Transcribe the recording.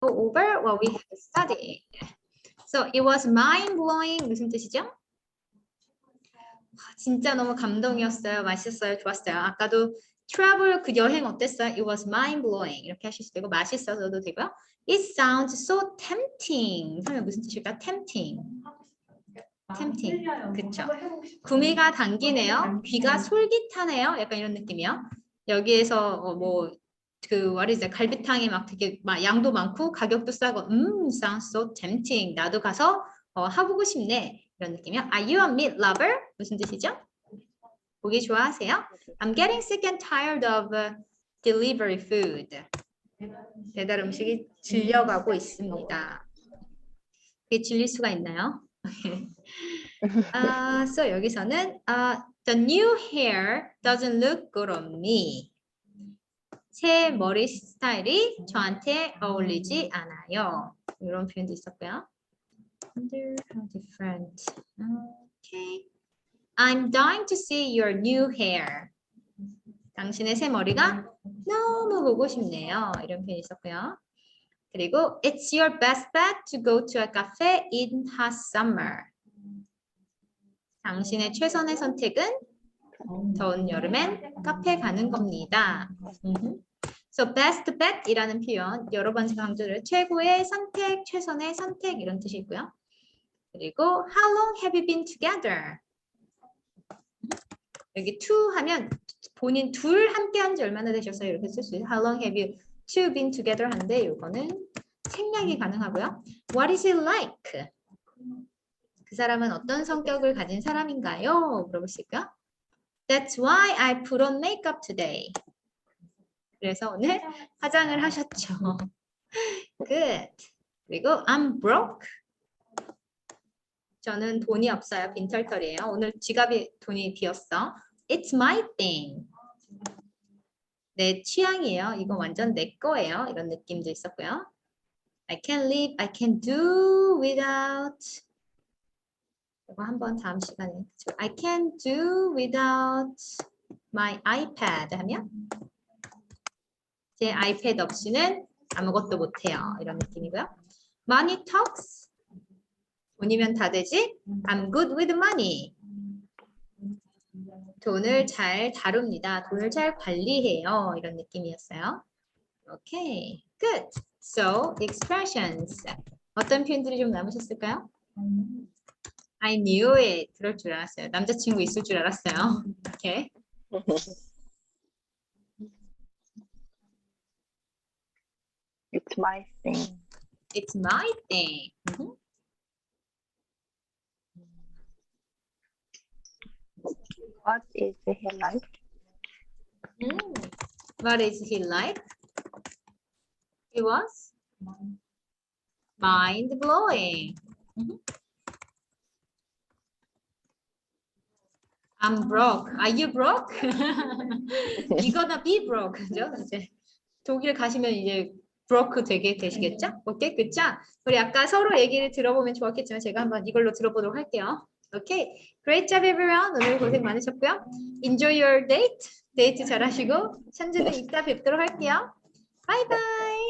go over what we have studied. So it was mind blowing 무슨 뜻이죠? 와, 진짜 너무 감동이었어요. 맛있었어요. 좋았어요. 아까도 travel 그 여행 어땠어요? It was mind blowing 이렇게 하실 수도 되고 맛있어서도 되고요. It sounds so tempting. 하면 무슨 뜻일까? Tempting. tempting. 그쵸. 구미가 당기네요. 귀가 솔깃하네요. 약간 이런 느낌이요. 여기에서 어, 뭐 그 what is it? 갈비탕이 막 되게 막 양도 많고 가격도 싸고 음 sounds so tempting. 나도 가서 어, 해보고 싶네. 이런 느낌이요. Are you a meat lover? 무슨 뜻이죠? 고기 좋아하세요? I'm getting sick and tired of uh, delivery food. 배달 음식이 질려가고 있습니다. 그게 질릴 수가 있나요? 아, so 여기서는 아, the new hair doesn't look good on me. 새 머리 스타일이 저한테 어울리지 않아요. 이런 표현도 있었고요. Wonder how different. Okay. I'm dying to see your new hair. 당신의 새 머리가 너무 보고 싶네요. 이런 표현이 있었고요. 그리고 It's your best bet to go to a cafe in hot summer. 당신의 최선의 선택은 더운 여름엔 카페 가는 겁니다. So best bet이라는 표현 여러 번 강조를 최고의 선택, 최선의 선택 이런 뜻이 있고요. 그리고 How long have you been together? 여기 two 하면 본인 둘 함께 한 지 얼마나 되셨어요? 이렇게 쓸 수 있어요. How long have you two been together? 한데 이거는 생략이 가능하고요. What is it like? 그 사람은 어떤 성격을 가진 사람인가요? 물어볼 수 있고요. That's why I put on makeup today. 그래서 오늘 화장을 하셨죠. Good. 그리고 I'm broke. 저는 돈이 없어요. 빈털털이에요. 오늘 지갑이 돈이 비었어. It's my thing. 내 취향이에요. 이거 완전 내 거예요. 이런 느낌도 있었고요. I can live, I can do without. 이거 한번 다음 시간에. I can do without my iPad 하면 제 아이패드 없이는 아무것도 못해요. 이런 느낌이고요. Money talks. 돈이면 다 되지. I'm good with money. 돈을 잘 다룹니다. 돈을 잘 관리해요. 이런 느낌이었어요. 오케이. Good. So, expressions. 어떤 표현들이 좀 남으셨을까요? I knew it. 그럴 줄 알았어요. 남자친구 있을 줄 알았어요. 오케이. It's my thing. It's my thing. Mhm. What is he like? Mm. What is he like? He was mind blowing. Mhm. I'm broke. Are you broke? You're gonna be broke. 그죠? 이제 독일 가시면 이제 broke 되게 되시겠죠? 오케이, 그쵸? 우리 아까 서로 얘기를 들어보면 좋았겠지만 제가 한번 이걸로 들어보도록 할게요. 오케이, great job everyone. 오늘 고생 많으셨고요. Enjoy your date. 데이트 잘하시고 션즈는 이따 뵙도록 할게요. 바이바이.